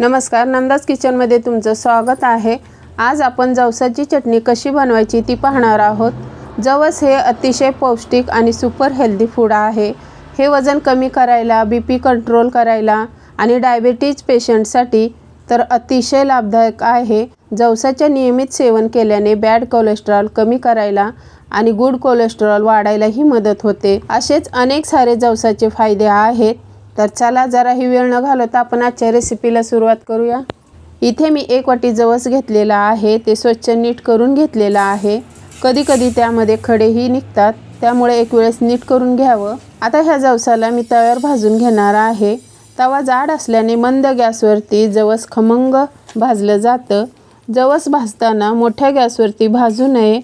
नमस्कार नंदाज किचनमध्ये तुमचं स्वागत आहे. आज आपण जवसाची चटणी कशी बनवायची ती पाहणार आहोत. जवस हे अतिशय पौष्टिक आणि सुपर हेल्दी फूड आहे. हे वजन कमी करायला बी पी कंट्रोल करायला आणि डायबिटीज पेशंटसाठी तर अतिशय लाभदायक आहे. जवसाचे नियमित सेवन केल्याने बॅड कोलेस्ट्रॉल कमी करायला आणि गुड कोलेस्ट्रॉल वाढायलाही मदत होते. असेच अनेक सारे जवसाचे फायदे आहेत. तर चला जरा ही वेळ न घालवता आपण आजच्या रेसिपीला सुरुवात करूया. इथे मी एक वाटी जवस घेतलेला आहे ते स्वच्छ नीट करून घेतलेलं आहे. कधी कधी त्यामध्ये खडेही निघतात त्यामुळे एक वेळेस नीट करून घ्यावं. आता ह्या जवसाला मी तव्यावर भाजून घेणार आहे. तवा जाड असल्याने मंद गॅसवरती जवस खमंग भाजलं जातं. जवस भाजताना मोठ्या गॅसवरती भाजू नये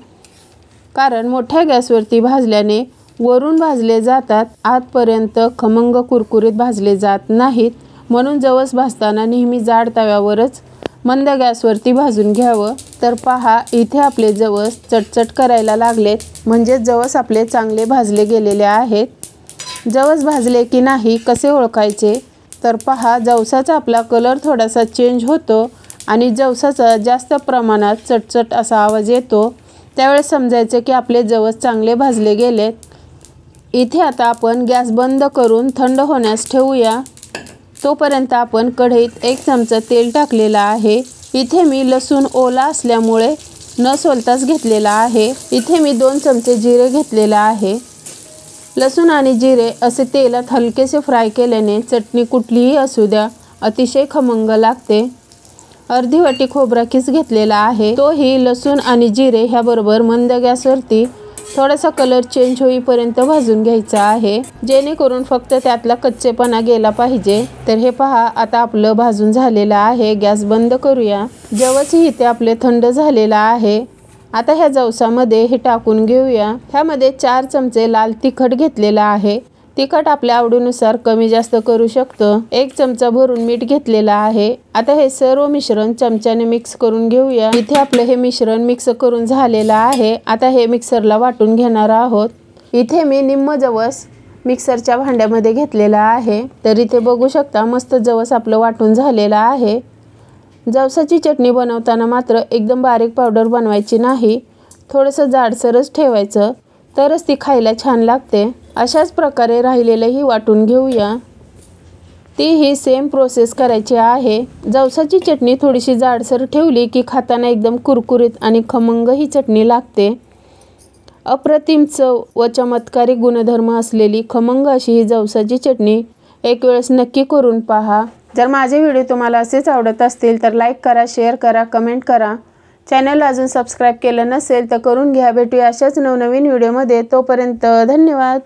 कारण मोठ्या गॅसवरती भाजल्याने वरून भाजले जातात. आतपर्यंत खमंग कुरकुरीत भाजले जात नाहीत. म्हणून जवस भाजताना नेहमी जाड तव्यावरच मंद गॅसवरती भाजून घ्यावं. तर पहा इथे आपले जवस चटचट करायला लागलेत म्हणजे जवस आपले चांगले भाजले गेलेले आहेत. जवस भाजले की नाही कसे ओळखायचे? तर पहा जवसाचा आपला कलर थोडासा चेंज होतो आणि जवसाचा जास्त प्रमाणात चटचट असा आवाज येतो. त्यावेळेस समजायचं की आपले जवस चांगले भाजले गेलेत. इथे आता आपण गॅस बंद करून थंड होण्यास ठेवूया. तोपर्यंत आपण कढईत एक चमचा तेल टाकलेलं आहे. इथे मी लसूण ओला असल्यामुळे न सोलताच घेतलेला आहे. इथे मी दोन चमचे जिरे घेतलेला आहे. लसूण आणि जिरे असे तेलात हलकेसे फ्राय केल्याने चटणी कुठलीही असू द्या अतिशय खमंग लागते. अर्धी वाटी खोबरा किस घेतलेला आहे. तोही लसूण आणि जिरे ह्याबरोबर मंद गॅसवरती थोडासा कलर चेंज होईपर्यंत भाजून घ्यायचा आहे. जेणेकरून फक्त त्यातला कच्चेपणा गेला पाहिजे. तर हे पहा आता आपलं भाजून झालेलं आहे. गॅस बंद करूया. जवसही इथे आपले थंड झालेलं आहे. आता ह्या जवसामध्ये हे टाकून घेऊया. ह्यामध्ये चार चमचे लाल तिखट घेतलेला आहे. तिखट आपल्या आवडीनुसार कमी जास्त करू शकतो. एक चमचा भरून मीठ घेतलेला आहे. आता हे सर्व मिश्रण चमच्याने मिक्स करून घेऊया. इथे आपलं हे मिश्रण मिक्स करून झालेलं आहे. आता हे मिक्सरला वाटून घेणार आहोत. इथे मी निम्म जवस मिक्सरच्या भांड्यामध्ये घेतलेला आहे. तर इथे बघू शकता मस्त जवस आपलं वाटून झालेलं आहे. जवसाची चटणी बनवताना मात्र एकदम बारीक पावडर बनवायची नाही. थोडंसं जाडसरच ठेवायचं. तरच ती खायला छान लागते. अशाच प्रकारे राहिलेलंही वाटून घेऊया. ती ही सेम प्रोसेस करायची आहे. जवसाची चटणी थोडीशी जाडसर ठेवली की खाताना एकदम कुरकुरीत आणि खमंग ही चटणी लागते. अप्रतिम चव व चमत्कारी गुणधर्म असलेली खमंग अशी ही जवसाची चटणी एक वेळेस नक्की करून पहा. जर माझे व्हिडिओ तुम्हाला असेच आवडत असतील तर लाईक करा शेअर करा कमेंट करा. चॅनल अजून सबस्क्राईब केलं नसेल तर करून घ्या. भेटूया अशाच नवनवीन व्हिडिओमध्ये. तोपर्यंत धन्यवाद.